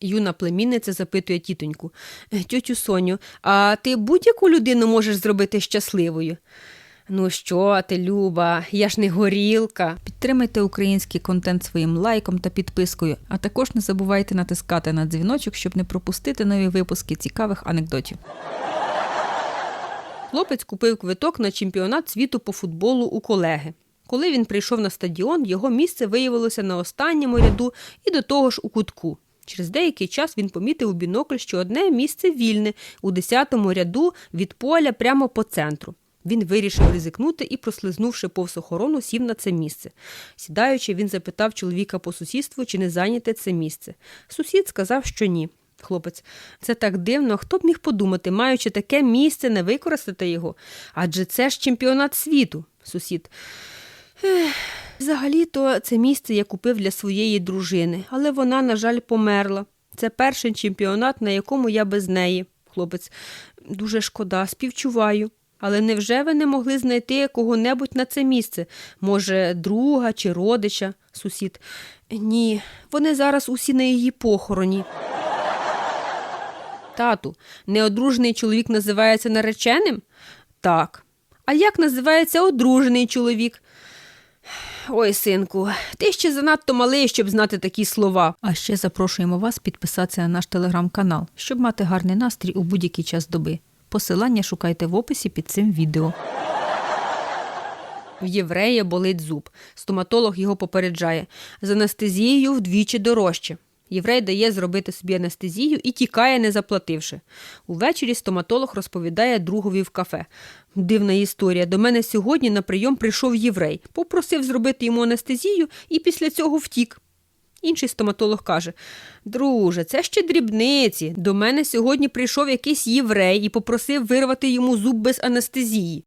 Юна племінниця запитує тітоньку. «Е, Тьотю Соню, а ти будь-яку людину можеш зробити щасливою? Ну що ти, Люба, я ж не горілка. Підтримайте український контент своїм лайком та підпискою, а також не забувайте натискати на дзвіночок, щоб не пропустити нові випуски цікавих анекдотів. Хлопець купив квиток на чемпіонат світу по футболу у колеги. Коли він прийшов на стадіон, його місце виявилося на останньому ряду і до того ж у кутку. Через деякий час він помітив у бінокль, що одне місце вільне у 10-му ряду від поля прямо по центру. Він вирішив ризикнути і, прослизнувши повз охорону, сів на це місце. Сідаючи, він запитав чоловіка по сусідству, чи не зайняте це місце. Сусід сказав, що ні. Хлопець, це так дивно, хто б міг подумати, маючи таке місце, не використати його. Адже це ж чемпіонат світу, сусід. Ех, взагалі-то це місце я купив для своєї дружини, але вона, на жаль, померла. Це перший чемпіонат, на якому я без неї. Хлопець, дуже шкода, співчуваю. Але невже ви не могли знайти кого-небудь на це місце? Може, друга чи родича? Сусід. Ні, вони зараз усі на її похороні. Тату, неодружений чоловік називається нареченим? Так. А як називається одружений чоловік? Ой, синку, ти ще занадто малий, щоб знати такі слова. А ще запрошуємо вас підписатися на наш телеграм-канал, щоб мати гарний настрій у будь-який час доби. Посилання шукайте в описі під цим відео. В єврея болить зуб. Стоматолог його попереджає. З анестезією вдвічі дорожче. Єврей дає зробити собі анестезію і тікає, не заплативши. Увечері стоматолог розповідає другові в кафе. Дивна історія. До мене сьогодні на прийом прийшов єврей, попросив зробити йому анестезію і після цього втік. Інший стоматолог каже: Друже, це ще дрібниці. До мене сьогодні прийшов якийсь єврей і попросив вирвати йому зуб без анестезії.